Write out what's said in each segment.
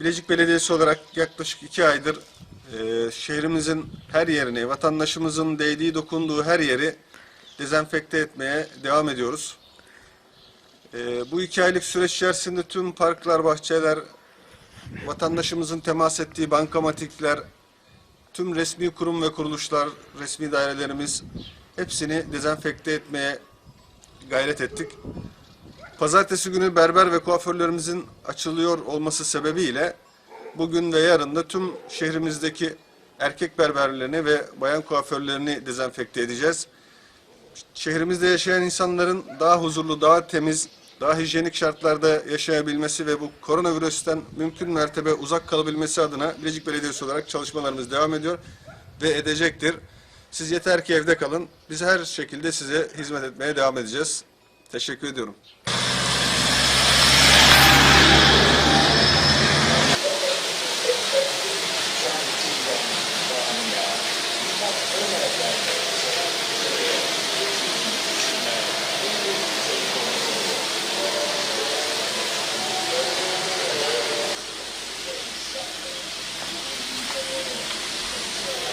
Bilecik Belediyesi olarak yaklaşık iki aydır e, şehrimizin her yerini, vatandaşımızın değdiği, dokunduğu her yeri dezenfekte etmeye devam ediyoruz. E, bu iki aylık süreç içerisinde tüm parklar, bahçeler, vatandaşımızın temas ettiği bankamatikler, tüm resmi kurum ve kuruluşlar, resmi dairelerimiz hepsini dezenfekte etmeye gayret ettik. Pazartesi günü berber ve kuaförlerimizin açılıyor olması sebebiyle bugün ve yarın da tüm şehrimizdeki erkek berberlerini ve bayan kuaförlerini dezenfekte edeceğiz. Şehrimizde yaşayan insanların daha huzurlu, daha temiz, daha hijyenik şartlarda yaşayabilmesi ve bu koronavirüsten mümkün mertebe uzak kalabilmesi adına Bilecik Belediyesi olarak çalışmalarımız devam ediyor ve edecektir. Siz yeter ki evde kalın. Biz her şekilde size hizmet etmeye devam edeceğiz. Teşekkür ediyorum.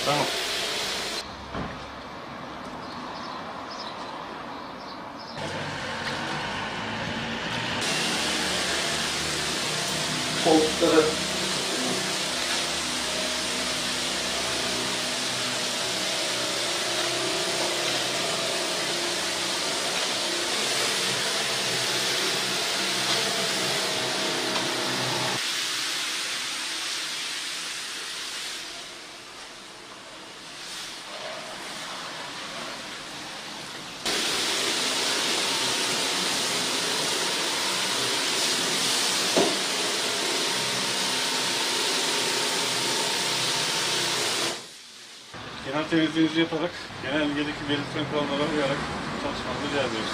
Tamam. 哦，这个 temizliğinizi yaparak genelgedeki belirtilen kurallara uyarak çalışmanızı rica ediyoruz.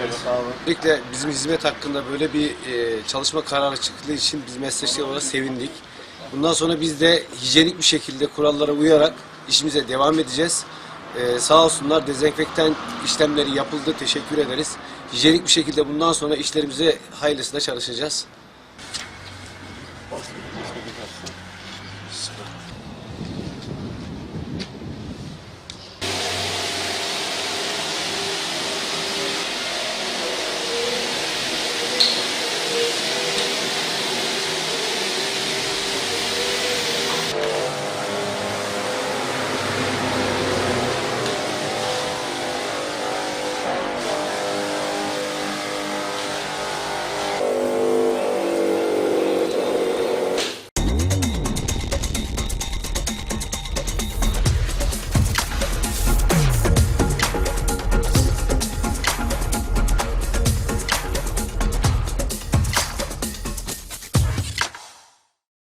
Evet, Sağ olun. Öncelikle bizim hizmet hakkında böyle bir e, çalışma kararı çıktığı için biz meslekçiler olarak sevindik. Bundan sonra biz de hijyenik bir şekilde kurallara uyarak işimize devam edeceğiz. Ee, sağ olsunlar dezenfektan işlemleri yapıldı. Teşekkür ederiz. Hijyenik bir şekilde bundan sonra işlerimize hayırlısıyla çalışacağız.